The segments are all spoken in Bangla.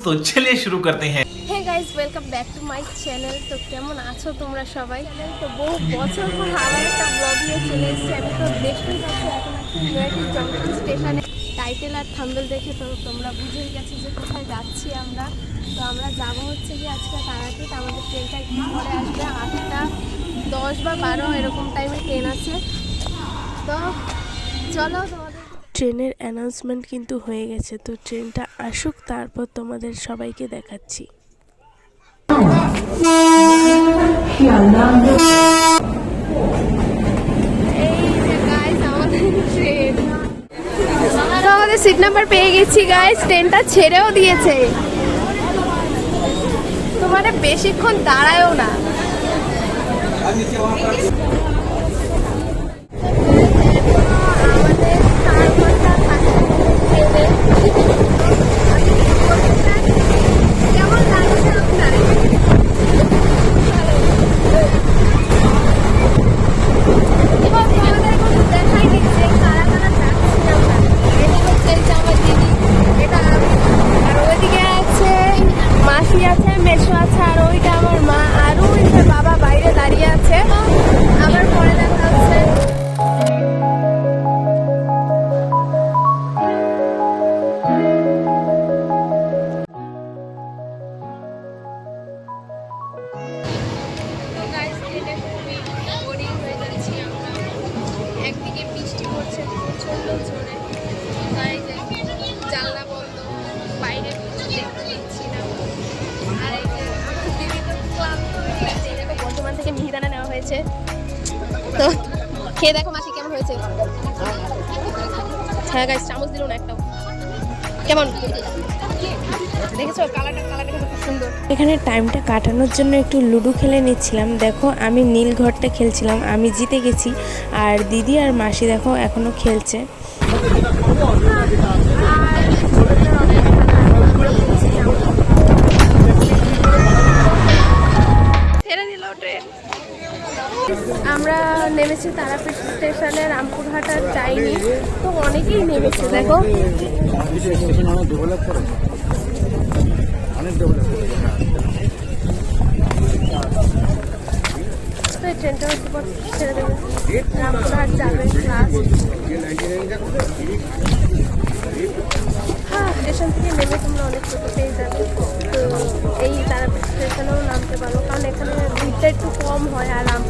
তো চলে শুরু করতে হ্যাঁ। হ্যাঁ guys welcome back to my channel তো কেমন আছো তোমরা সবাই? তো বহু বছর পর আবার একটা ব্লগ নিয়ে চলে এসেছি। আমি তো দেখতেই পাচ্ছি এখন স্টেশনে টাইটেল আর থাম্বেল দেখে তো তোমরা বুঝেই গেছো যে কোথায় যাচ্ছি আমরা। তো আমরা যাব হচ্ছে কি আজকে তাড়াতাড়ি আমাদের ট্রেনটা একটু পরে আসবে। আটটা দশ বা বারো এরকম টাইমে ট্রেন আছে। তো চলো তোমার ট্রেনের অ্যানাউন্সমেন্ট কিন্তু হয়ে গেছে। তো ট্রেনটা আসুক, তারপর তোমাদের সবাইকে দেখাচ্ছি। আমাদের সিট নাম্বার পেয়ে গেছি গাইস ট্রেনটা ছেড়েও দিয়েছে। তো মানে বেশিক্ষণ দাঁড়ায়ও না আমাদের চার ঘণ্টা থাকে ট্রেনে। কেমন লাগছে আপনার এবার তোমাদের কোনো দেখাই দিচ্ছে কারা কারা যাচ্ছি আমরা এটি হচ্ছে এই যে আমার দিদি এটা আমি আর ওইদিকে আছে মাসি আছে মেসো আছে, আর ওইটা আমার মা। আর ওই যে বাবা বাইরে দাঁড়িয়ে আছে। আবার পরে দেখা আমরা। একদিকে বৃষ্টি পড়ছে, প্রচণ্ড জোরে। হয়েছে। তো খেয়ে দেখো মাসি কেমন হয়েছে। হ্যাঁ গাইস চামচ দিল না একটাও। কেমন? দেখেছ? কালারটা কালারটা খুব সুন্দর। এখানে টাইমটা কাটানোর জন্য একটু লুডো খেলে নিচ্ছিলাম। দেখো, আমি নীল ঘরটা খেলছিলাম, আমি জিতে গেছি। আর দিদি আর মাসি দেখো, এখনও খেলছে। আমরা নেমেছি তারাপীঠ স্টেশনে রামপুরহাটার যাইনি। তো অনেকেই নেমেছে, দেখো। তো এই ট্রেনটা রামপুরহাট যাবে ক্লাস হ্যাঁ স্টেশন থেকে নেমে তোমরা অনেক পেয়ে যাবে। তো এই তারাপীঠ স্টেশনেও নামতে পারো। কারণ এখানে ভিড়টা একটু কম হয় আর রামপুরহাটে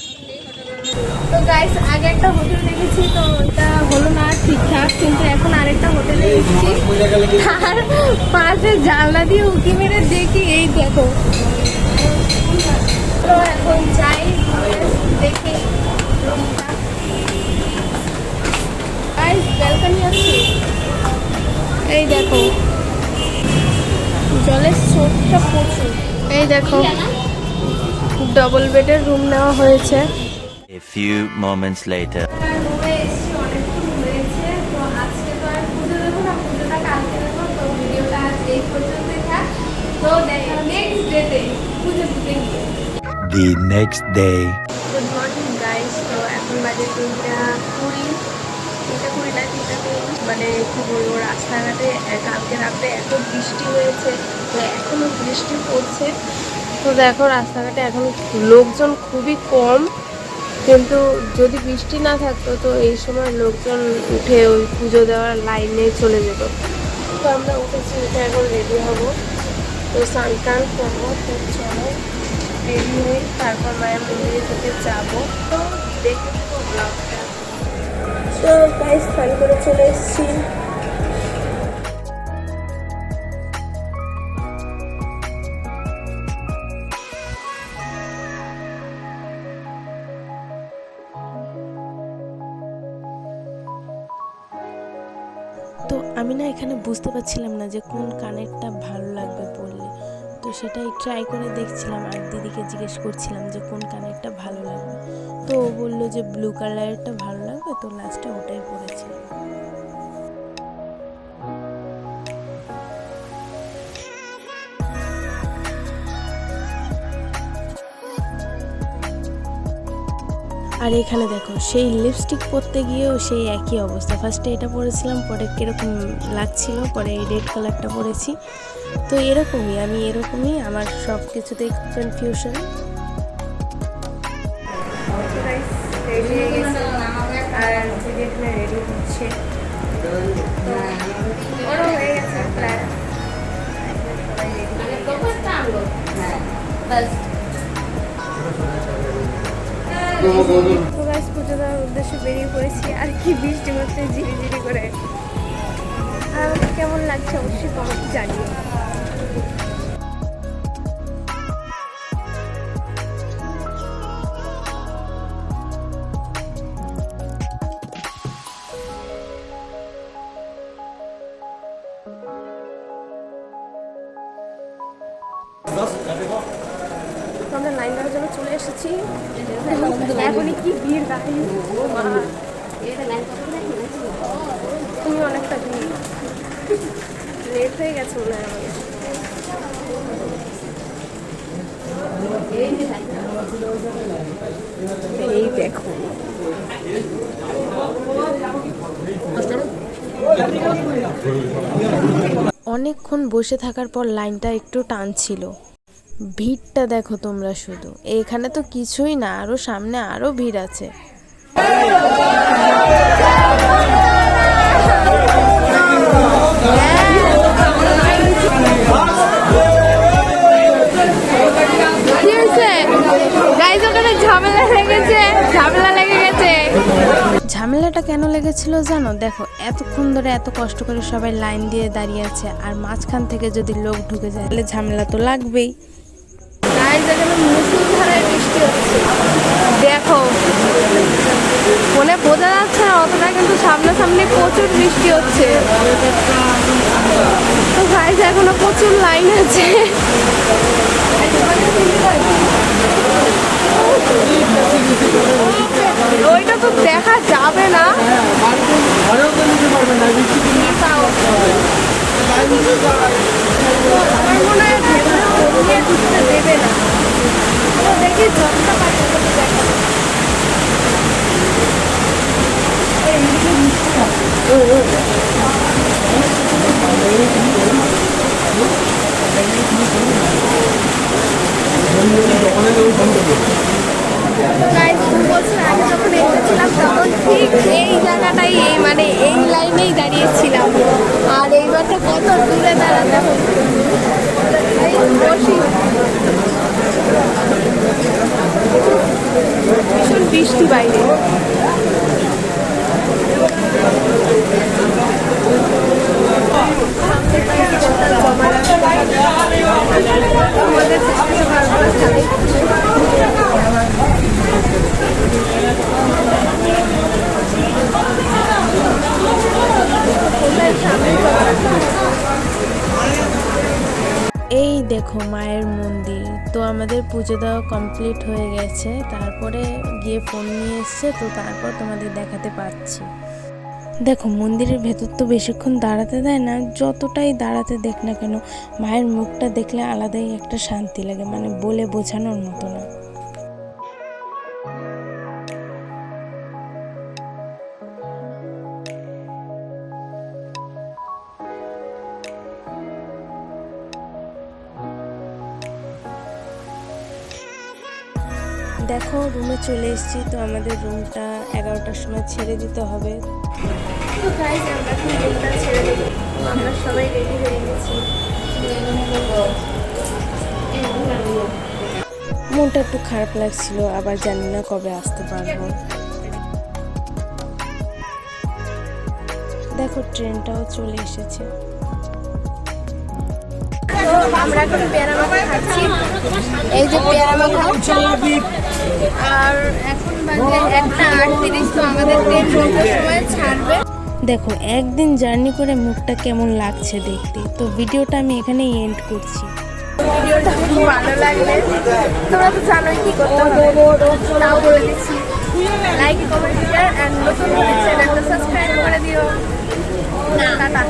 তো গাইস আগে একটা হোটেল দেখেছি, তো ওটা হলো না ঠিকঠাক, কিন্তু এখন আরেকটা হোটেলে এসেছি। আর পাশে জানলা দিয়ে উঁকি মেরে দেখি, এই দেখো। তো এখন যাই, দেখি। গাইস ব্যালকনি আছে এই দেখো। জলের স্রোতটা প্রচুর। এই দেখো। ডবল বেডের রুম নেওয়া হয়েছে। A few moments later. The next day. Good morning guys তো এখন বাজে তিনটা কুড়ি। তিনটা কুড়ি না তিনটা তেইশ মানে কি বলব রাস্তাঘাটে কালকে রাতে এত বৃষ্টি হয়েছে তো এখনও বৃষ্টি পড়ছে। তো দেখো রাস্তাঘাটে এখন লোকজন খুবই কম। কিন্তু যদি বৃষ্টি না থাকতো, তো এই সময় লোকজন উঠে ওই পুজো দেওয়ার লাইনে চলে যেত। তো আমরা উঠেছি, উঠে এখন রেডি হব। তো স্নান টান করব, তো চলো রেডি হয়ে তারপর মায়ের মন্দিরে থেকে যাব। তো দেখতে থাকো ব্লগটা তো গাইস স্নান করে চলে এসেছি। আমি না এখানে বুঝতে পারছিলাম না যে কোন কানেরটা ভালো লাগবে পরলে। তো সেটাই ট্রাই করে দেখছিলাম আর দিদিকে জিজ্ঞেস করছিলাম যে কোন কানেরটা ভালো লাগবে। তো ও বলল যে ব্লু কালারেরটা ভালো লাগবে, তো লাস্টে ওটাই পরেছিলাম। আর এখানে দেখো সেই লিপস্টিক পরতে গিয়েও সেই একই অবস্থা। ফার্স্টে এটা পরেছিলাম পরে কীরকম লাগছিল পরে এই রেড কালারটা পরেছি। তো এরকমই আমি এরকমই আমার সব কিছুতেই কনফিউশন রেডি আর রেডি হচ্ছে। হয়ে। গেছে পুজো দেওয়ার উদ্দেশ্যে বেরিয়ে পড়েছি। আর কি বৃষ্টি হচ্ছে ঝিরি ঝিরি করে। আর কেমন লাগছে অবশ্যই কমেন্ট জানিও। এসেছি। কি ভিড় তুমি অনেকটা ভিড়। লেট হয়ে মনে হয় এই দেখো। অনেকক্ষণ বসে থাকার পর লাইনটা একটু টানছিল। ভিড়টা দেখো তোমরা শুধু। এখানে তো কিছুই না আরও সামনে আরও ভিড় আছে। কি হয়েছে? গাইজ ওখানে ঝামেলা লেগেছে ঝামেলা লেগে গেছে। ঝামেলাটা কেন লেগেছিল জানো? দেখো এতক্ষণ ধরে এত কষ্ট করে সবাই লাইন দিয়ে দাঁড়িয়ে আছে আর মাঝখান থেকে যদি লোক ঢুকে যায় তাহলে ঝামেলা তো লাগবেই। গাইজ, এখানে মুসুলধারে বৃষ্টি হচ্ছে। দেখো মনে বোঝা যাচ্ছে না অতটা, কিন্তু সামনাসামনি প্রচুর বৃষ্টি হচ্ছে। তো গাইজ, এখনও প্রচুর লাইন আছে। ওইটা তো দেখা যাবে না তাও। আমার মনে হয় ভেতরে কমিয়ে ঢুকতে দেবে না তো দেখি যতটা পারি ততটা দেখাবো। Guys, দু বছর আগে যখন এসেছিলাম তখন ঠিক এই জায়গাটাই এই মানে এই লাইনেই দাঁড়িয়েছিলাম আর এইবারটা কত দূরে দাঁড়াতে হচ্ছে এই বসি ভীষণ বৃষ্টি বাইরে। দেখো মায়ের মন্দির। তো আমাদের পুজো দেওয়া কমপ্লিট হয়ে গেছে। তারপরে গিয়ে ফোন নিয়ে এসছে, তো তারপর তোমাদের দেখাতে পাচ্ছি। দেখো, মন্দিরের ভেতর তো বেশিক্ষণ দাঁড়াতে দেয় না, যতটাই দাঁড়াতে দেখ না কেন, মায়ের মুখটা দেখলে আলাদাই একটা শান্তি লাগে মানে বলে বোঝানোর মতো না। দেখো রুমে চলে এসেছি তো আমাদের রুমটা এগারোটার সময় ছেড়ে দিতে হবে। আমরা সবাই রেডি হয়ে গেছি। মনটা একটু খারাপ লাগছিল আবার জানি না কবে আসতে পারব। দেখো ট্রেনটাও চলে এসেছে। আমরা এখন পেয়ারা মাখা খাচ্ছি। এই যে পেয়ারা মাখা। আর এখন বাজে একটা আটত্রিশ তো আমাদের ট্রেন সন্ধ্যার সময় ছাড়বে। দেখো একদিন জার্নি করে মুখটা কেমন লাগছে দেখতে। তো ভিডিওটা আমি এখানেই এন্ড করছি। ভিডিওটা খুব ভালো লাগলে তোমরা তো জানোই কি করতে হবে। তাও বলে দিচ্ছি। লাইক কমেন্ট শেয়ার অ্যান্ড নতুন চ্যানেলটা সাবস্ক্রাইব করে দিও। টাটা।